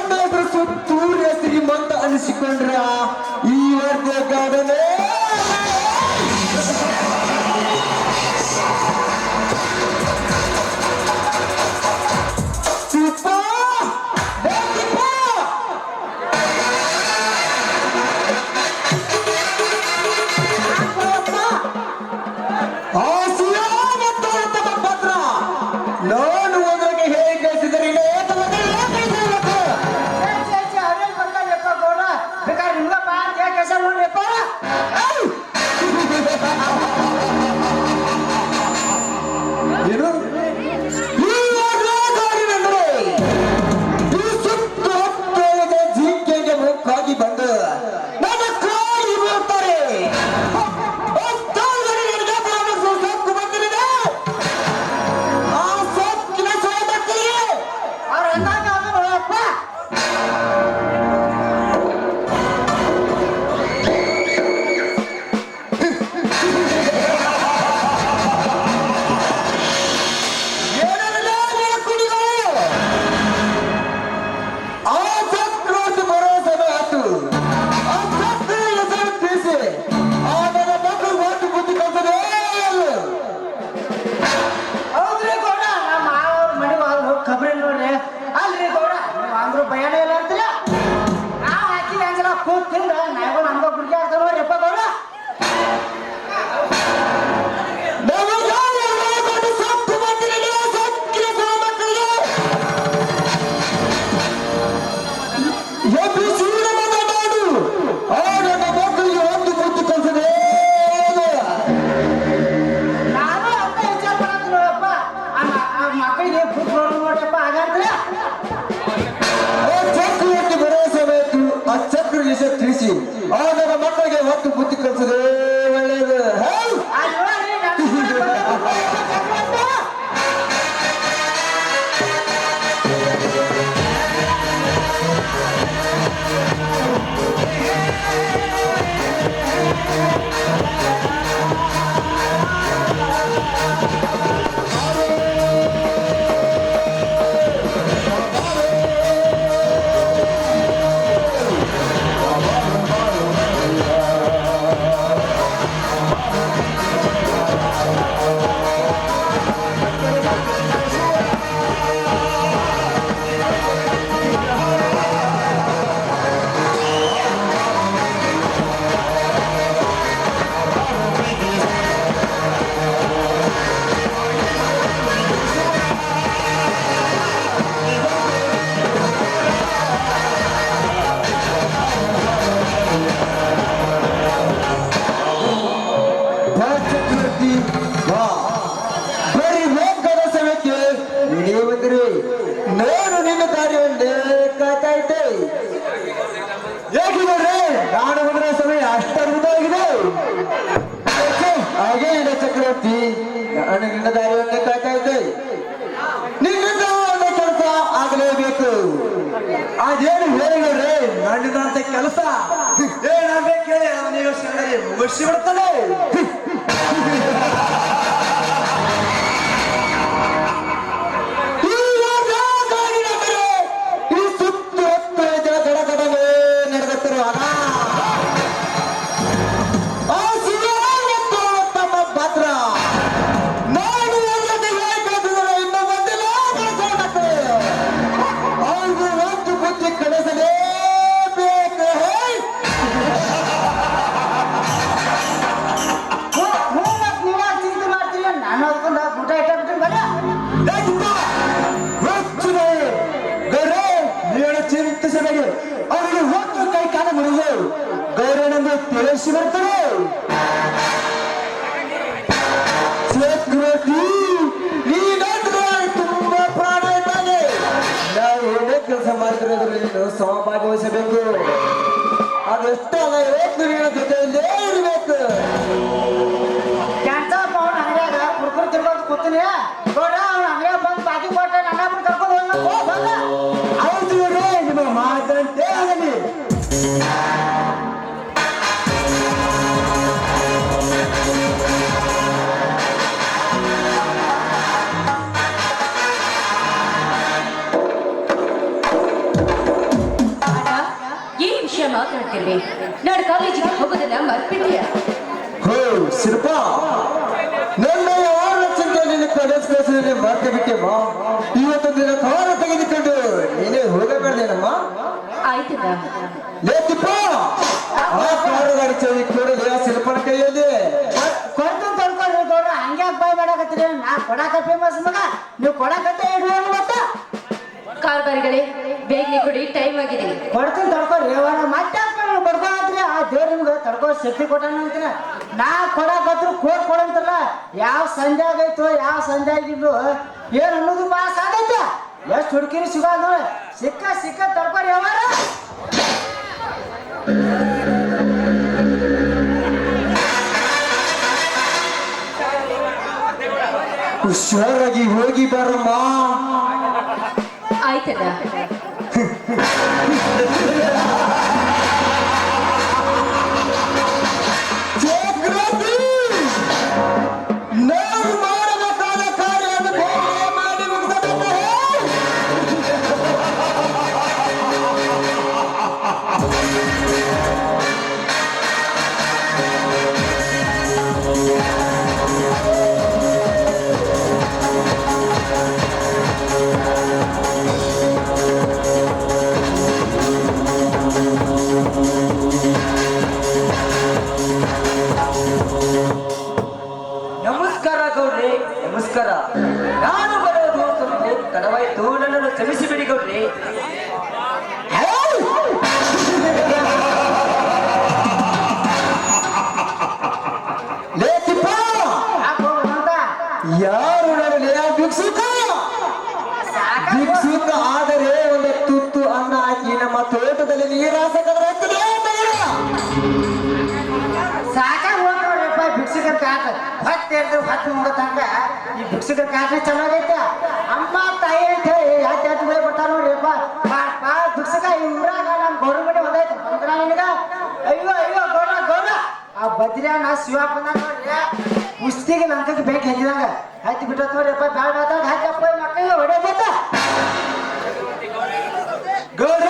ತನ್ನ ಎದುರಿಸುವ ತೂರ್ಯ ಶ್ರೀಮಂತ ಅನಿಸಿಕೊಂಡ್ರ? ಈ ವರ್ಗಗಾರನೇ pengen ಅದೇನು ಹೇಳಿದ್ರೆ ನನ್ನಿಂದ ಅಂತ ಕೆಲಸ. ಏನಾಗ್ಬೇಕು ಹೇಳಿ? ಯೋಚನೆ ಸಣ್ಣಗೆ ಮುಗಿಸಿ ಬಿಡ್ತಾನೆ ಮಾಡ್ತಿರೋದ್ರಲ್ಲಿ ನೀನು ಸಹಭಾಗವಹಿಸಬೇಕು. ಅದೆಷ್ಟು ಅಲ್ಲ ಇವತ್ತು ನಿನ್ನ ಜೊತೆಯಲ್ಲೇ ಇರಬೇಕು. ಕ್ಯಾನ್ಸರ್ ಅವ್ನ ಅಂಗಡಿಯಾಗ ಕುರ್ಕುರ್ ತಿರ್ಕೊಂಡು ಕೂತೀನಿ. ಮಾತಾಡ್ತಿರ್ವಿ ನಾಳೆ ಕಾಲೇಜಿಗೆ ಹೋಗೋದನ್ನ ಮರ್ಬಿಟ್ಟಿಯ ಹೋ ಶಿಲ್ಪ. ನನ್ನ ಯಾರ ಚಿಂತೆ ನಿನ್ನ ಕಾಲೇಜ್ ಕಳಿಸಿದ್ರೆ ಮರ್ತ ಬಿಟ್ಟೆಮ್ಮ ಇವತ್ತು ದಿನ ಕಾರ ತೆಗೆದುಕೊಂಡು ನೀನೇ ಹೋಗಬೇಡೇನಮ್ಮ ಆಯ್ತದ ಲೇತಿಪ್ಪ ಆ ಕಾರು ಗಾಡಿ ಚವಿ ಕೂಡಲೇ ಶಿಲ್ಪನ ಕೈಯಲ್ಲಿ. ಕೊಡ್ತೀನಿ ತೊಳ್ಕೊಳ್ರಿ ಗೌಡ್ರ ಹಂಗ್ಯಾಕ್ ಬಾಯ್ ಮಾಡಾಕತ್ತೀರಿ. ನಾ ಕೊಡಾಕ ಫೇಮಸ್ ಮಗ. ನೀವು ಕೊಡಾಕತ್ತೆ ಇಡುವ ಮತ್ತೆ. ಕಾರ್ಬಾರಿಗಳೇ ಬೇಗನೆ ಕೊಡಿ ಟೈಮ್ ಆಗಿದೆ. ಕೊಡ್ತೀನಿ ತಡ್ಕೊಳ್ರಿ ಮತ್ತೆ ನಿಮ್ಗೆ ಶಕ್ತಿ ಕೊಟ್ಟಾನ ನಾ ನಾ ಕೊಡಕತ್ರು ಕೋರ್ ಕೊಡಂತಲ್ಲ ಯಾವ ಸಂಜೆ ಆಗೈತು ಯಾವ ಸಂಜೆ ಆಗಿದ್ರು ಏನ್ ಅನ್ನೋದು ಮಾಸ ಆಗೈತೆ ಎಷ್ಟು ಹುಡುಕಿನ ಸಿಗೋದು ಸಿಕ್ಕ ಸಿಕ್ಕ ತಡ್ಕೊರಿ ಯಾವಾರ ಹುಷಾರಾಗಿ ಹೋಗಿ ಬರಮ್ಮ. ಆಯ್ತದ? ನಮಸ್ಕಾರ ನಾನು ಬರೋದು ಸ್ವಲ್ಪ ತಡವಾಯ್ತು ನನ್ನನ್ನು ಕ್ಷಮಿಸಿಬಿಡಿ ಗೌಡ್ರಿ ಕಾಸು ತುಂಬೋ ತನಕ ಈ ಭಿಕ್ಷಕ ಕಾಸು ಚೆನ್ನಾಗೈತೆ ಅಮ್ಮ ತಾಯಿ ಅಂತ ಹೇಳಿ ಯಾಕೆ ಯಾಕೆ ಬೆಳೆ ಬರ್ತಾರ ನೋಡ್ರಿಪ್ಪ ಪಾ ಭಿಕ್ಷಕ ಇವ್ರಾಗ ನಮ್ಮ ಗೌರ್ಮೆಂಟ್ ಒಂದಾಯ್ತು ಬಂದ್ರ ನಿನಗ ಅಯ್ಯೋ ಅಯ್ಯೋ ಗೌರ ಗೌರ ಆ ಬದ್ರಿಯ ನಾ ಶಿವಪ್ಪ ನೋಡ್ರಿ ಕುಸ್ತಿಗೆ ಲಂಕಕ್ಕೆ ಬೇಕು ಹೆಂಗಿದಂಗ ಆಯ್ತು ಬಿಟ್ಟ ನೋಡ್ರಿಪ್ಪ ಬ್ಯಾಡ ಮಾತಾಗ ಹಾಕಪ್ಪ ಮಕ್ಕಳಿಗೆ ಹೊಡೆಯಬೇಕ ಗೌರ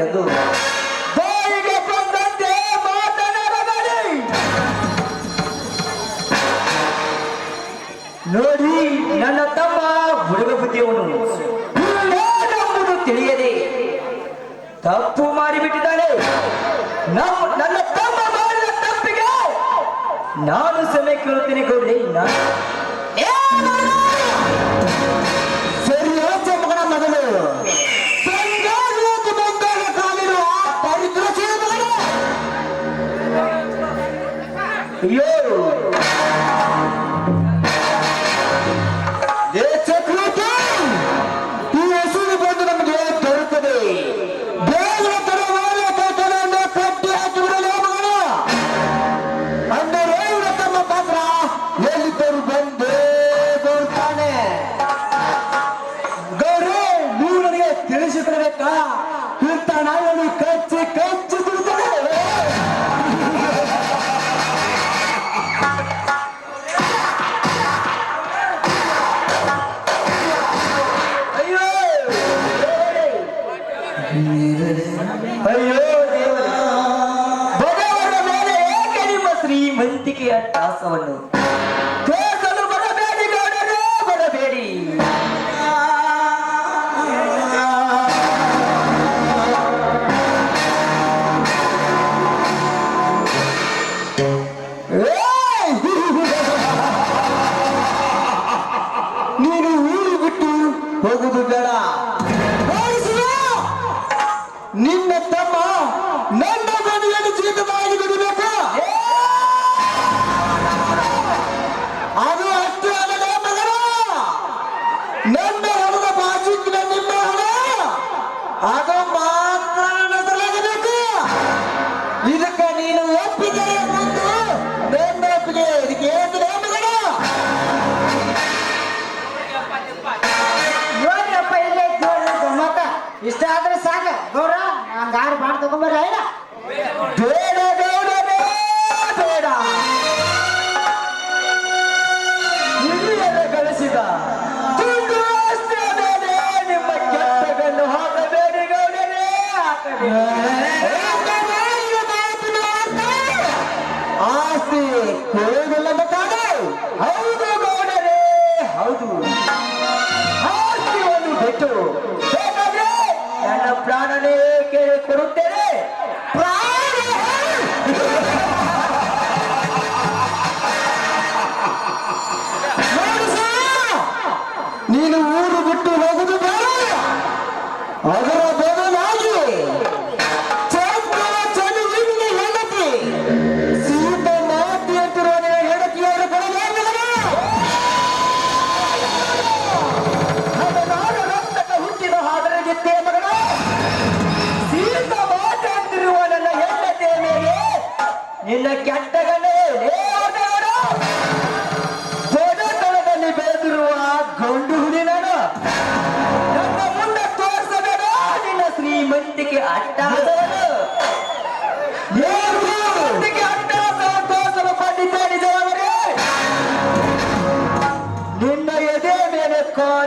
ಆಗಬೇಕೆಂದು ನೋಡಿ ನನ್ನ ತಮ್ಮ ಹುಡುಗ ಬುದ್ಧಿಯವನು. ತಿಳಿಯದೆ ತಪ್ಪು ಮಾಡಿಬಿಟ್ಟಿದ್ದಾನೆ ನಾವು ನನ್ನ ತಮ್ಮ ಮಾಡಿದ ತಪ್ಪಿಗೆ ನಾನು ಸಮಯ ಕೇಳುತ್ತೇನೆ ಗೌರಿ ನಾನು y oro.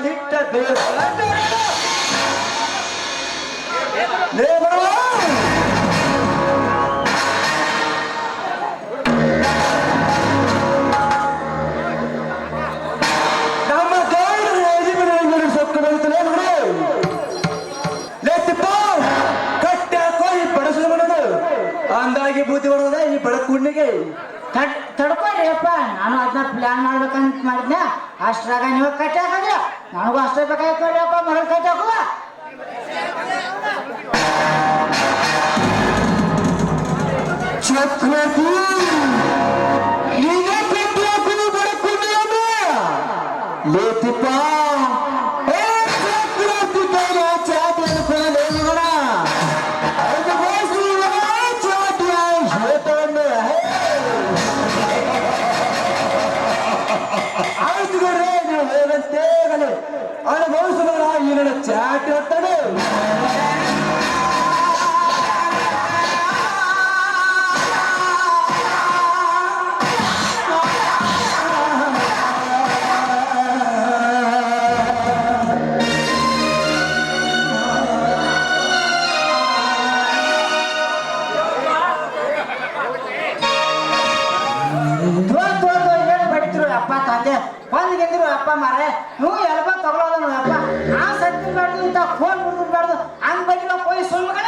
ಕಾಲಿಟ್ಟ ದೇವರು. ಅಂದಾಗಿ ಬುದ್ಧಿ ಬರೋದ ಈ ಬೆಳಕು ಕುಣ್ಣಿಗೆ? ನಾನು ಅದನ್ನ ಪ್ಲಾನ್ ಮಾಡ್ಬೇಕಂತ ಮಾಡಿದ್ನ ಅಷ್ಟ್ರಾಗ ನೀವು ಕಟ್ಟಿ ಹಾಕಂದ್ರೆ ನನಗೂ ಅಷ್ಟೇ ಬೇಕಾಗಿ ಕೊಡ್ರಪ್ಪ ಮರಳು ಕಟ್ಟಿ ಹಾಕುವ ಚಕ್ರತಿ ಬಂದಿಗೆಂದ್ರು ಅಪ್ಪ ಮಾರೆ ನೀವು ಎಲ್ಪ ತಗೊಳೋದ ನೋಡಪ್ಪ ಆ ಸತ್ತಿರ್ಬಾರ್ದು ಇಂಥ ಫೋನ್ ಹುಡುಗರ್ಬಾರ್ದು ಹಂಗ್ ಬಗ್ಗೆ ನಾವು ಹೋಗಿ ಸುಮ್ಮಗಳ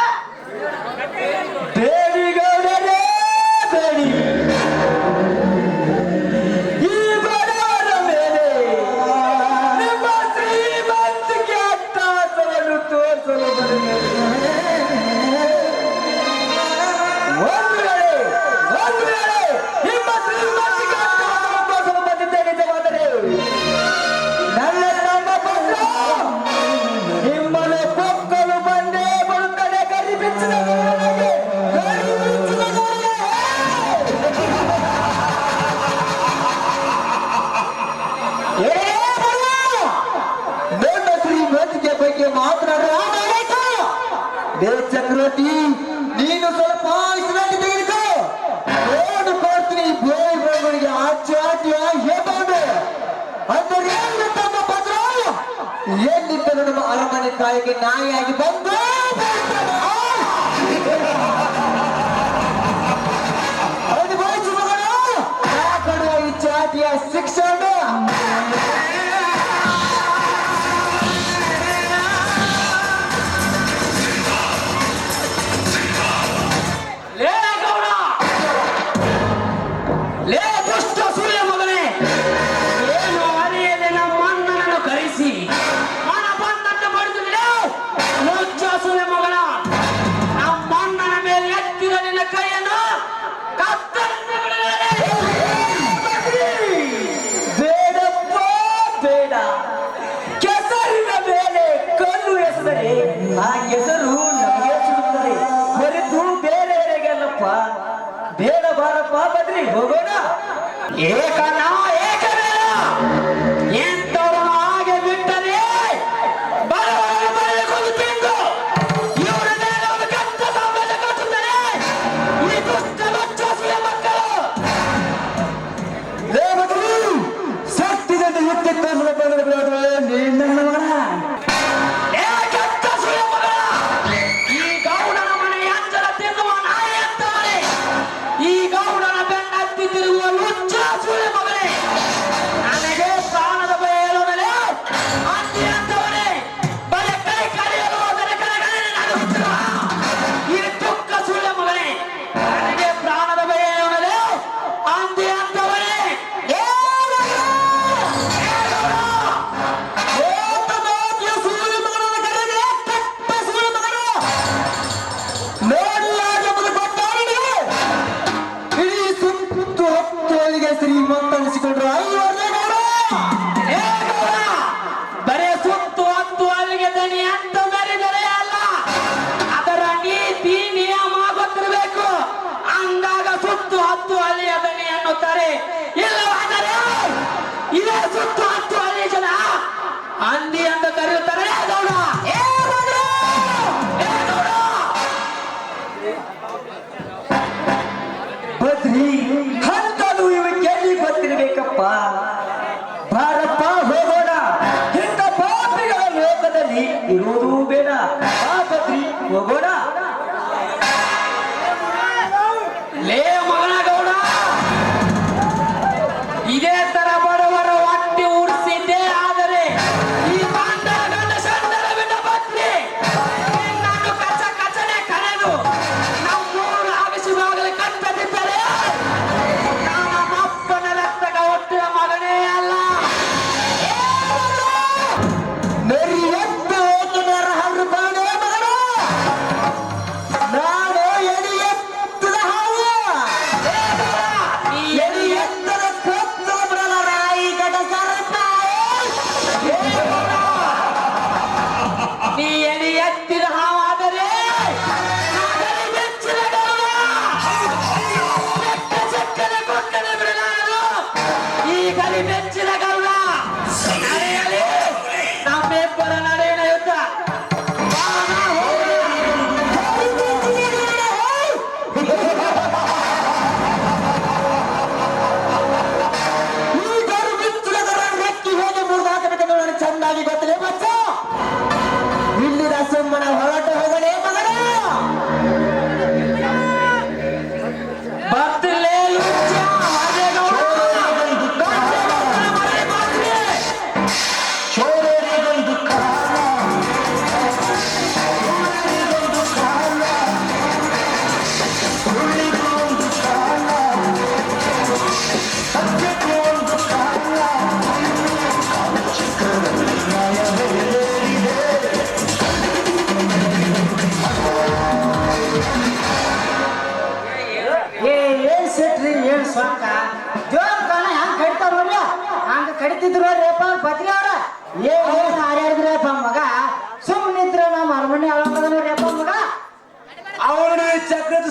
ಮನೆಗೆ ನಾಯಿಯಾಗಿ ಬಂದು ಕೊಡುವ ಈ ಜಾತಿಯ ಶಿಕ್ಷೆ? ಮಕ್ಕಳಿಗೆ ಶ್ರೀಮಂತರಿಸಿಕೊಂಡ್ರು ಬರೇ ಸುತ್ತು ಹತ್ತು ಅಲ್ಲಿಗೆ ದಣಿ ಅಂತ ಬರಿದರೆ ಅಲ್ಲ. ಅದರ ನೀತಿ ನಿಯಮ ಗೊತ್ತಿರಬೇಕು. ಅಂದಾಗ ಸುತ್ತು ಹತ್ತು ಅಲ್ಲಿಯ ದಣಿ ಅನ್ನುತ್ತಾರೆ. ಇಲ್ಲವಾದರೆ ಇದೇ ಸುತ್ತು ಹತ್ತು ಅಲ್ಲಿ ಜನ ಅಂದಿ ಅಂತ ಕರೆಯುತ್ತಾರೆ.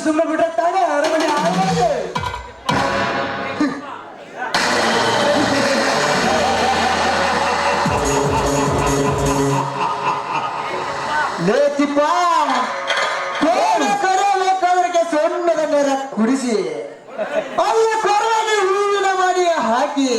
ಸುಮ್ಮನೆ ಬಿಡುತ್ತಾಗ? ಅರಮನೆ ಆಗಿದೆ ಲೇತಿಪ್ಪ ಕರೆಯಬೇಕಾದ್ರಿಗೆ ಸೊಣ್ಣದ ನೇರ ಕುಡಿಸಿ. ಅಲ್ಲ ಕೊರವಾಗಿ ಹೂವಿನ ಮಾಡಿ ಹಾಕಿ.